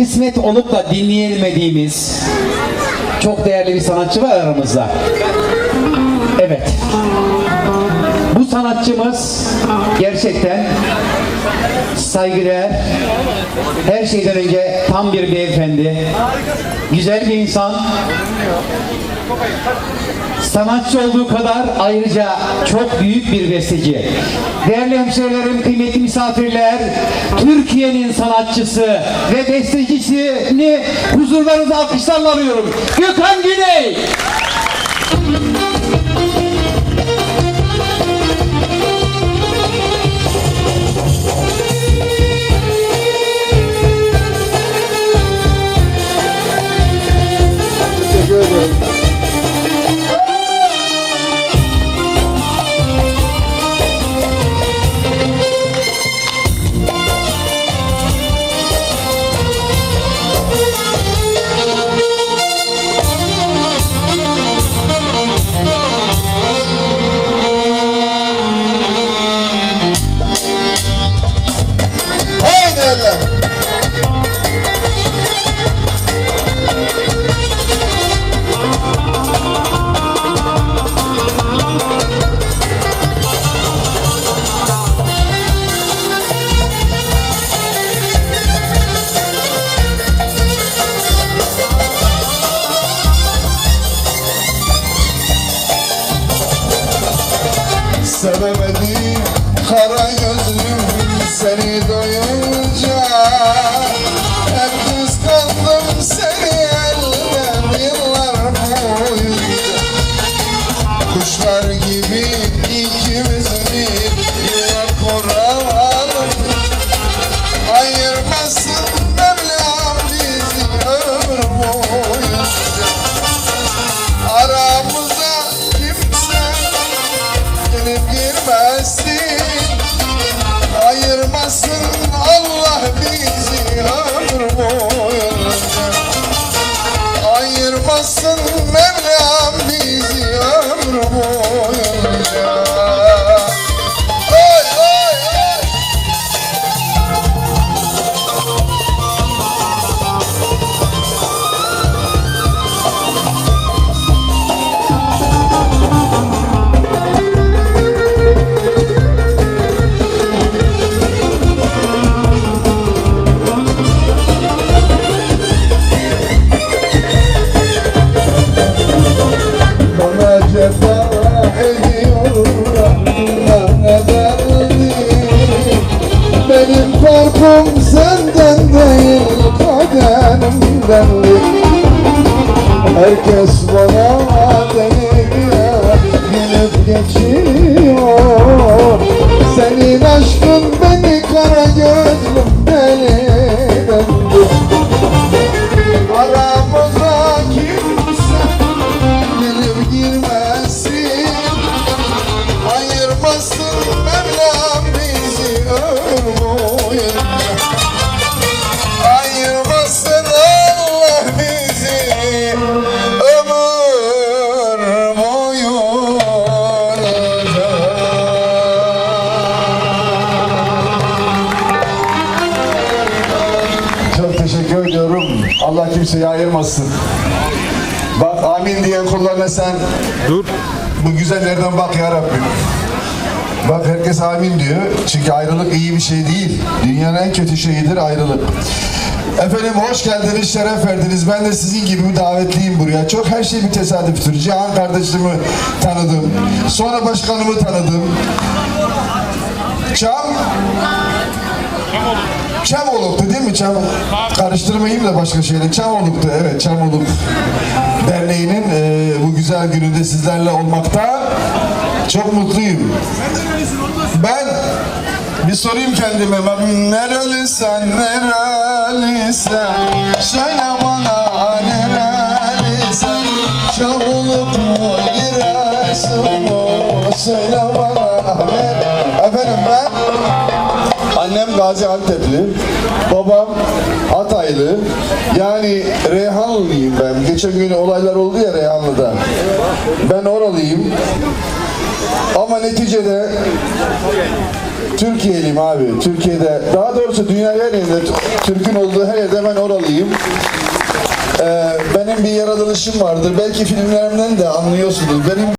kısmet olup da dinleyemediğimiz çok değerli bir sanatçı var aramızda. Evet. Sanatçımız gerçekten saygıdeğer, her şeyden önce tam bir beyefendi, güzel bir insan, sanatçı olduğu kadar ayrıca çok büyük bir besteci. Değerli hemşehrilerim, kıymetli misafirler, Türkiye'nin sanatçısı ve bestecisini huzurlarınıza alkışlarla alıyorum. Gökhan Güney! Sevemedim. Kara gözlüm seni doyunca Ayırmasın Kaderimden Herkes bana deliye Gülüp geçiyor. Senin aşkın beni kimseyi ayırmasın. Bak amin diyen kullarına sen Dur. bu güzellerden bak ya Rabbim. Bak herkes amin diyor. Çünkü ayrılık iyi bir şey değil. Dünyanın en kötü şeyidir ayrılık. Efendim hoş geldiniz, şeref verdiniz. Ben de sizin gibi bir davetliyim buraya. Çok her şey bir tesadüftür. Cihan kardeşimi tanıdım. Sonra başkanımı tanıdım. Çam Çamoluk'tu değil mi? Çam karıştırmayayım da başka şeyle. Çamoluk'tu evet Çamoluk Derneği'nin e, bu güzel gününde sizlerle olmakta çok mutluyum. Ben bir sorayım kendime. Nerelisin, nerelisin? Söyle bana nerelisin? Çamoluk mu, Giresun mu? Söyle bana. Gaziantep'li, babam Hataylı. Yani Reyhanlıyım ben. Geçen gün olaylar oldu ya Reyhanlı'da. Ben oralıyım. Ama neticede Türkiye'liyim abi. Türkiye'de, daha doğrusu dünya her yerinde, Türk'ün olduğu her yerde ben oralıyım. Ee, benim bir yaratılışım vardır. Belki filmlerimden de anlıyorsunuz. Benim